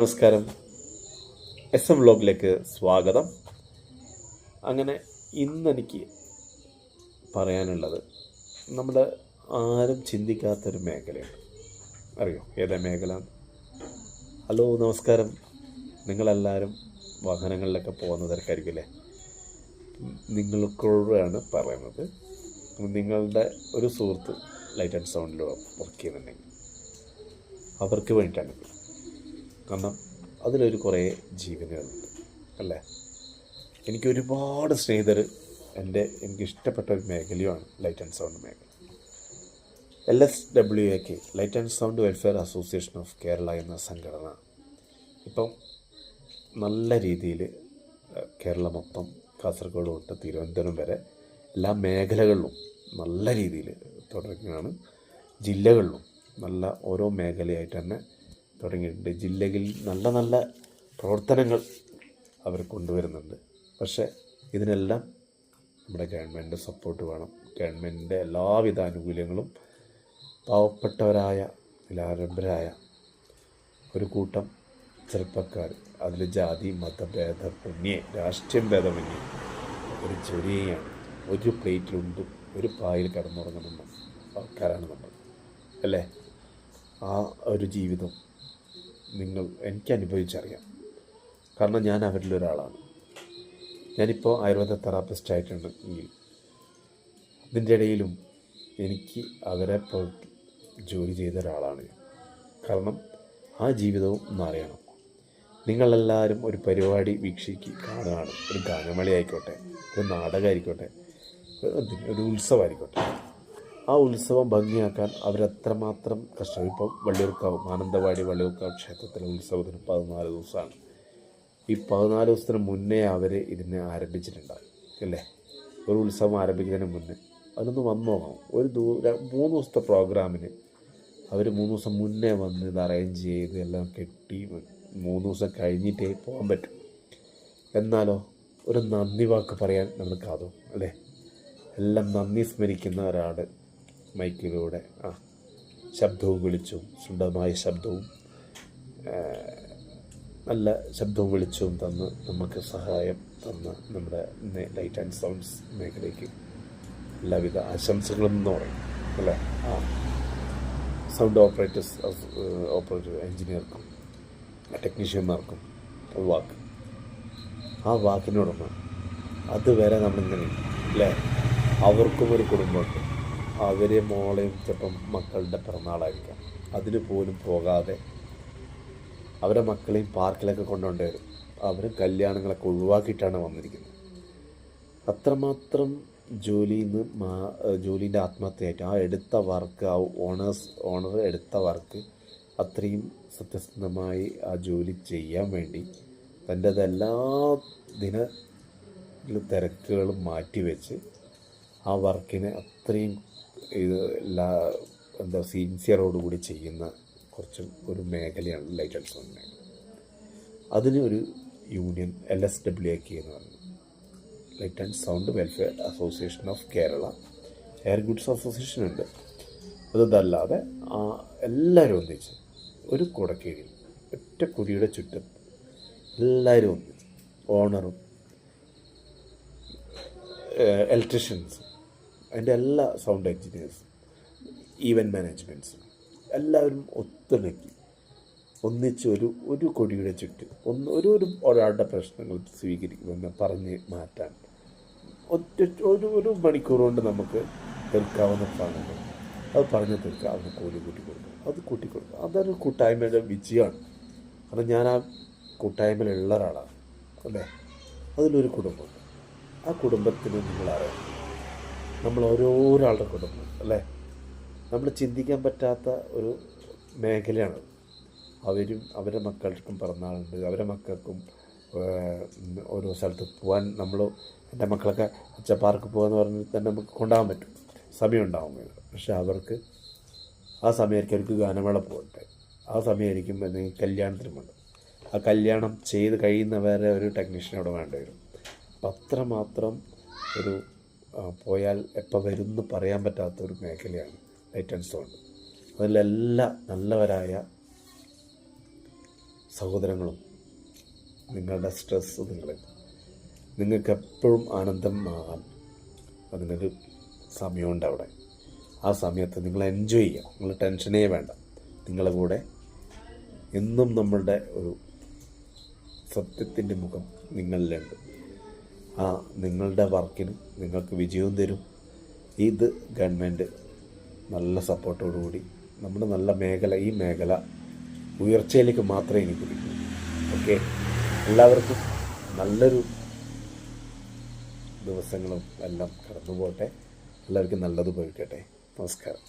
നമസ്കാരം. S M വ്ലോഗിലേക്ക് സ്വാഗതം. അങ്ങനെ ഇന്നെനിക്ക് പറയാനുള്ളത് നമ്മൾ ആരും ചിന്തിക്കാത്തൊരു മേഖലയാണ്. അറിയോ? ഏതാ മേഖല? ഹലോ നമസ്കാരം. നിങ്ങളെല്ലാവരും വാഹനങ്ങളിലൊക്കെ പോകുന്ന തിരക്കായിരിക്കും അല്ലേ? നിങ്ങൾക്കോടാണ് പറയുന്നത്. നിങ്ങളുടെ ഒരു സുഹൃത്ത് ലൈറ്റ് ആൻഡ് സൗണ്ടിൽ വർക്ക് ചെയ്യുന്നുണ്ടെങ്കിൽ അവർക്ക് വേണ്ടിയിട്ടാണ്. കാരണം അതിലൊരു കുറേ ജീവനുകളുണ്ട് അല്ലേ? എനിക്ക് ഒരുപാട് സ്നേഹിതർ എന്റെ എനിക്ക് ഇഷ്ടപ്പെട്ട ഒരു മേഖലയുമാണ് ലൈറ്റ് ആൻഡ് സൗണ്ട് മേഖല. L S W A K light and sound welfare association of Kerala എന്ന സംഘടന. ഇപ്പം നല്ല രീതിയിൽ കേരളം മൊത്തം കാസർഗോഡ് തൊട്ട് തിരുവനന്തപുരം വരെ എല്ലാ മേഖലകളിലും നല്ല രീതിയിൽ തുടരുകയാണ്. ജില്ലകളിലും നല്ല ഓരോ മേഖലയായിട്ട് തന്നെ തുടങ്ങിയിട്ടുണ്ട്. ജില്ലകളിൽ നല്ല നല്ല പ്രവർത്തനങ്ങൾ അവർ കൊണ്ടുവരുന്നുണ്ട്. പക്ഷേ ഇതിനെല്ലാം നമ്മുടെ ഗവൺമെന്റ് സപ്പോർട്ട് വേണം. ഗവൺമെന്റിന്റെ എല്ലാവിധ ആനുകൂല്യങ്ങളും പാവപ്പെട്ടവരായ നിലാരംഭരായ ഒരു കൂട്ടം ചെറുപ്പക്കാർ അതിൽ ജാതി മതഭേദമന്യേ രാഷ്ട്രീയം ഭേദമന്യേ ഒരു ജോലിയാണ് ഒരു പ്ലേറ്റിലുണ്ട് ഒരു പായിൽ കടന്നുറങ്ങുന്ന ആൾക്കാരാണ് നമ്മൾ. അല്ലേ? ആ ഒരു ജീവിതം നിങ്ങൾ എനിക്ക് അനുഭവിച്ചറിയാം കാരണം ഞാൻ അവരിലൊരാളാണ് ഞാനിപ്പോൾ ആയുർവേദ തെറാപ്പിസ്റ്റ് ആയിട്ടുണ്ട് എങ്കിൽ ഇതിന്റെ ഇടയിലും എനിക്ക് അവരെ ജോലി ചെയ്ത ഒരാളാണ് കാരണം ആ ജീവിതവും ഒന്നറിയണം നിങ്ങളെല്ലാവരും ഒരു പരിപാടി വീക്ഷിക്ക് കാണുകയാണ്. ഒരു ഗാനമേള ആയിക്കോട്ടെ ഒരു നാടകമായിക്കോട്ടെ ഒരു ഉത്സവമായിക്കോട്ടെ. ആ ഉത്സവം ഭംഗിയാക്കാൻ അവരത്രമാത്രം കഷ്ടം. ഇപ്പം വള്ളിയൂർക്കാവ് മാനന്തവാടി വള്ളിയൂർക്കാവ് ക്ഷേത്രത്തിലെ ഉത്സവത്തിന് പതിനാല് ദിവസമാണ്. ഈ പതിനാല് ദിവസത്തിന് മുന്നേ അവർ ഇതിനെ ആരംഭിച്ചിട്ടുണ്ടാകും അല്ലേ? ഒരു ഉത്സവം ആരംഭിക്കുന്നതിന് മുന്നേ. അതിനൊന്ന് വന്നു ഒരു ദൂ മൂന്ന് ദിവസത്തെ പ്രോഗ്രാമിന് അവർ മൂന്ന് ദിവസം മുന്നേ വന്ന് ഇത് അറേഞ്ച് ചെയ്ത് എല്ലാം കെട്ടി മൂന്ന് ദിവസം കഴിഞ്ഞിട്ടേ പോകാൻ പറ്റും. എന്നാലോ ഒരു നന്ദി വാക്ക് പറയാൻ നമ്മൾ കാതും അല്ലേ? എല്ലാം നന്ദി സ്മരിക്കുന്ന ഒരാൾ മൈക്കിലൂടെ. ആ ശബ്ദവും വിളിച്ചും സുന്ദരമായ ശബ്ദവും നല്ല ശബ്ദവും വിളിച്ചും തന്ന് നമുക്ക് സഹായം തന്ന് നമ്മുടെ ലൈറ്റ് ആൻഡ് സൗണ്ട്സ് മേഖലയ്ക്ക് എല്ലാവിധ ആശംസകളും എന്ന് പറയും അല്ലേ? ആ സൗണ്ട് ഓപ്പറേറ്റേഴ്സ് ഓപ്പറേറ്റർ എഞ്ചിനീയർക്കും ടെക്നീഷ്യന്മാർക്കും വാക്ക്. ആ വാക്കിനോടൊന്ന് അതുവരെ നമ്മളിങ്ങനെ അല്ലേ? അവർക്കും ഒരു കുടുംബമുണ്ട്. അവരെ മോളെയും ചിലപ്പം മക്കളുടെ പിറന്നാളായിരിക്കാം. അതിന് പോലും പോകാതെ അവരെ മക്കളെയും പാർക്കിലൊക്കെ കൊണ്ടുകൊണ്ട് വരും. അവരും കല്യാണങ്ങളൊക്കെ ഒഴിവാക്കിയിട്ടാണ് വന്നിരിക്കുന്നത്. അത്രമാത്രം ജോലിയിൽ നിന്ന് മാ ജോലീന്റെ ആത്മഹത്യയായിട്ട് ആ എടുത്ത വർക്ക് ആ ഓണേഴ്സ് ഓണർ എടുത്ത വർക്ക് അത്രയും സത്യസന്ധമായി ആ ജോലി ചെയ്യാൻ വേണ്ടി തന്റെതെല്ലാ ദിന തിരക്കുകളും മാറ്റിവെച്ച് ആ വർക്കിന് അത്രയും ഇത് എല്ലാ എന്താ സിൻസിയറോടുകൂടി ചെയ്യുന്ന കുറച്ച് ഒരു മേഖലയാണ് ലൈറ്റ് ആൻഡ് സൗണ്ട് മേഖല അതിന് ഒരു union L S W A K എന്ന് പറയുന്നത്. Light and sound welfare association of Kerala air goods association ഉണ്ട്. അതല്ലാതെ എല്ലാവരും ഒന്നിച്ച് ഒരു കുടക്കീഴിൽ ഒറ്റ കുടിയുടെ ചുറ്റും എല്ലാവരും ഒന്നിച്ച് ഓണറും ഇലക്ട്രീഷ്യൻസും അതിന്റെ എല്ലാ സൗണ്ട് എഞ്ചിനീയേഴ്സും ഈവന്റ് മാനേജ്മെന്റ്സും എല്ലാവരും ഒത്തിണക്കി ഒന്നിച്ച് ഒരു ഒരു കൊടിയുടെ ചുറ്റും ഒന്ന് ഒരു ഒരു ഒരാളുടെ പ്രശ്നങ്ങൾ സ്വീകരിക്കുമെന്ന് പറഞ്ഞ് മാറ്റാൻ. ഒറ്റ ഒരു ഒരു മണിക്കൂർ കൊണ്ട് നമുക്ക് തീർക്കാവുന്ന സാധനങ്ങൾ. അത് പറഞ്ഞ് തീർക്കാവുന്ന കൂലി കൂട്ടി കൊടുക്കും അത് കൂട്ടി കൊടുക്കും അതൊരു കൂട്ടായ്മയുടെ വിജയമാണ്. കാരണം ഞാൻ ആ കൂട്ടായ്മയിലുള്ള ഒരാളാണ്. അല്ലേ? അതിലൊരു കുടുംബമുണ്ട് ആ കുടുംബത്തിന് നിങ്ങളറിയാം നമ്മൾ ഓരോരാളുടെ കുടുംബം അല്ലേ? നമ്മൾ ചിന്തിക്കാൻ പറ്റാത്ത ഒരു മേഖലയാണ്. അവരും അവരുടെ മക്കൾക്കും പിറന്നാളുണ്ട്. അവരുടെ മക്കൾക്കും ഓരോ സ്ഥലത്ത് പോകാൻ നമ്മൾ എന്റെ മക്കളൊക്കെ അച്ഛ പാർക്ക് പോകാന്ന് പറഞ്ഞ് തന്നെ നമുക്ക് കൊണ്ടുപോകാൻ പറ്റും. സമയം ഉണ്ടാവും. പക്ഷെ അവർക്ക് ആ സമയമായിരിക്കും അവർക്ക് ഗാനമേള പോകട്ടെ. ആ സമയമായിരിക്കും എന്തെങ്കിലും കല്യാണത്തിന് വേണ്ട ആ കല്യാണം ചെയ്ത് കഴിയുന്നവരെ ഒരു ടെക്നീഷ്യൻ അവിടെ വേണ്ടി വരും. അപ്പം അത്രമാത്രം ഒരു പോയാൽ എപ്പോൾ വരും എന്ന് പറയാൻ പറ്റാത്ത ഒരു മേഖലയാണ് ലൈറ്റ് ആൻഡ് സൗണ്ട് അതിലെല്ലാ നല്ലവരായ സഹോദരങ്ങളും നിങ്ങളുടെ സ്ട്രെസ് നിങ്ങൾ നിങ്ങൾക്ക് എപ്പോഴും ആനന്ദമാകാൻ അത് നിങ്ങൾക്ക് സമയമുണ്ട് അവിടെ. ആ സമയത്ത് നിങ്ങൾ എൻജോയ് ചെയ്യുക നിങ്ങൾ ടെൻഷനേ വേണ്ട. നിങ്ങളുടെ കൂടെ എന്നും നമ്മളുടെ ഒരു സത്യത്തിന്റെ മുഖം നിങ്ങളിലുണ്ട്. ആ നിങ്ങളുടെ വർക്കിന് നിങ്ങൾക്ക് വിജയവും തരും. ഇത് ഗവൺമെന്റ് നല്ല സപ്പോർട്ടോടുകൂടി നമ്മുടെ നല്ല മേഖല ഈ മേഖല ഉയർച്ചയിലേക്ക് മാത്രമേ എനിക്ക് പിടിക്കൂ ഓക്കെ? എല്ലാവർക്കും നല്ലൊരു ദിവസങ്ങളും എല്ലാം കടന്നു പോട്ടെ എല്ലാവർക്കും നല്ലത് പോയിക്കട്ടെ. നമസ്കാരം.